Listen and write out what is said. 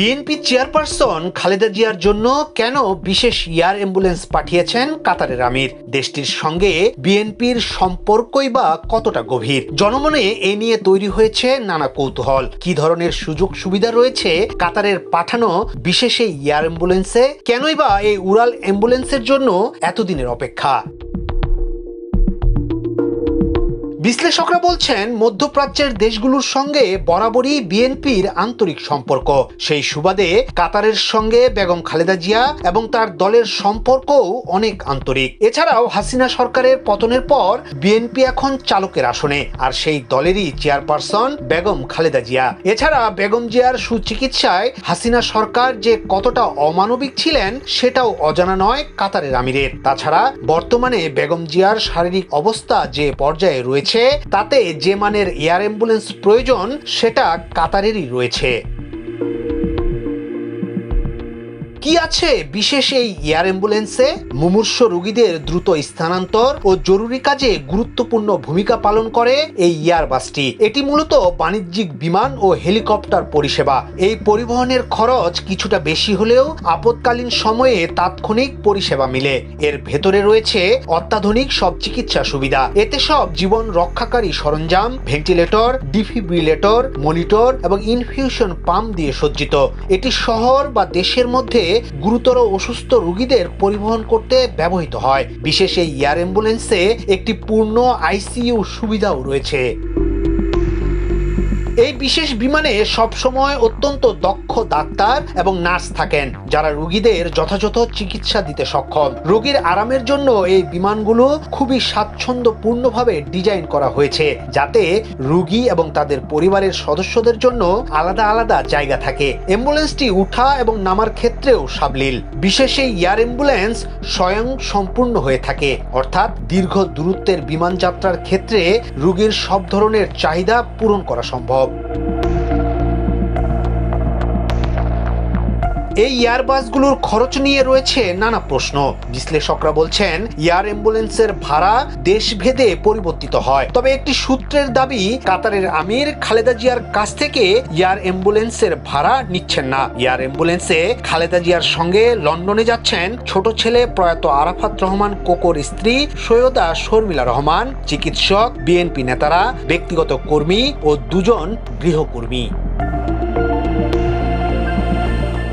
BNP chairperson Khaleda জিয়ার জন্য কেন বিশেষ এয়ার অ্যাম্বুলেন্স পাঠিয়েছেন কাতারের আমির? দেশটির সঙ্গে বিএনপির সম্পর্কই বা কতটা গভীর? জনমনে এ নিয়ে তৈরি হয়েছে নানা কৌতূহল। কি ধরনের সুযোগ সুবিধা রয়েছে কাতারের পাঠানো বিশেষ এই এয়ার অ্যাম্বুলেন্সে? কেনই বা এই উড়াল অ্যাম্বুলেন্সের জন্য এতদিনের অপেক্ষা? বিশ্লেষকরা বলছেন, মধ্যপ্রাচ্যের দেশগুলোর সঙ্গে বরাবরই বিএনপির আন্তরিক সম্পর্ক। সেই সুবাদে কাতারের সঙ্গে বেগম খালেদা জিয়া এবং তার দলের সম্পর্কও অনেক আন্তরিক। এছাড়াও হাসিনা সরকারের পতনের পর বিএনপি এখন চালকের আসনে, আর সেই দলেরই চেয়ারপারসন বেগম খালেদা জিয়া। এছাড়া বেগম জিয়ার সুচিকিৎসায় হাসিনা সরকার যে কতটা অমানবিক ছিলেন, সেটাও অজানা নয় কাতারের আমিরের। তাছাড়া বর্তমানে বেগম জিয়ার শারীরিক অবস্থা যে পর্যায়ে রয়েছে তাতে যে মানের এয়ার অ্যাম্বুলেন্স প্রয়োজন সেটা কাতারেরই রয়েছে। কি আছে বিশেষ এই এয়ার অ্যাম্বুলেন্সে? মুমূর্ষ রোগীদের দ্রুত স্থানান্তর ও জরুরি কাজে গুরুত্বপূর্ণ ভূমিকা পালন করে এই এয়ার বাসটি। এটি মূলত বাণিজ্যিক বিমান ও হেলিকপ্টার পরিষেবা। এই পরিবহনের খরচ কিছুটা বেশি হলেও আপৎকালীন সময়ে তাৎক্ষণিক পরিষেবা মিলে। এর ভেতরে রয়েছে অত্যাধুনিক সব চিকিৎসা সুবিধা। এতে সব জীবন রক্ষাকারী সরঞ্জাম, ভেন্টিলেটর, ডিফিব্রিলেটর, মনিটর এবং ইনফিউশন পাম্প দিয়ে সজ্জিত। এটি শহর বা দেশের মধ্যে গুরুতর অসুস্থ রোগীদের পরিবহন করতে ব্যবহৃত হয়। বিশেষ এই এয়ার অ্যাম্বুলেন্সে একটি পূর্ণ আইসিইউ সুবিধাও রয়েছে। এই বিশেষ বিমানে সবসময় অত্যন্ত দক্ষ ডাক্তার এবং নার্স থাকেন, যারা রুগীদের যথাযথ চিকিৎসা দিতে সক্ষম। রোগীর আরামের জন্য এই বিমানগুলো খুবই স্বাচ্ছন্দ্যপূর্ণভাবে ডিজাইন করা হয়েছে, যাতে রুগী এবং তাদের পরিবারের সদস্যদের জন্য আলাদা আলাদা জায়গা থাকে। অ্যাম্বুলেন্সটি উঠা এবং নামার ক্ষেত্রেও সাবলীল। বিশেষ এই এয়ার অ্যাম্বুলেন্স স্বয়ং সম্পূর্ণ হয়ে থাকে, অর্থাৎ দীর্ঘ দূরত্বের বিমান যাত্রার ক্ষেত্রে রুগীর সব ধরনের চাহিদা পূরণ করা সম্ভব। out. এই এয়ার বাসগুলোর খরচ নিয়ে রয়েছে নানা প্রশ্ন। বিশ্লেষকরা বলছেন, এয়ার অ্যাম্বুলেন্সের ভাড়া দেশভেদে পরিবর্তিত হয়। তবে একটি সূত্রের দাবি, কাতারের আমির খালেদা জিয়ার কাছ থেকে এয়ার অ্যাম্বুলেন্সের ভাড়া নিচ্ছেন না। এয়ার অ্যাম্বুলেন্সে খালেদা জিয়ার সঙ্গে লন্ডনে যাচ্ছেন ছোট ছেলে প্রয়াত আরাফাত রহমান কোকোর স্ত্রী সৈয়দা শর্মিলা রহমান, চিকিৎসক, বিএনপি নেতারা, ব্যক্তিগত কর্মী ও দুজন গৃহকর্মী।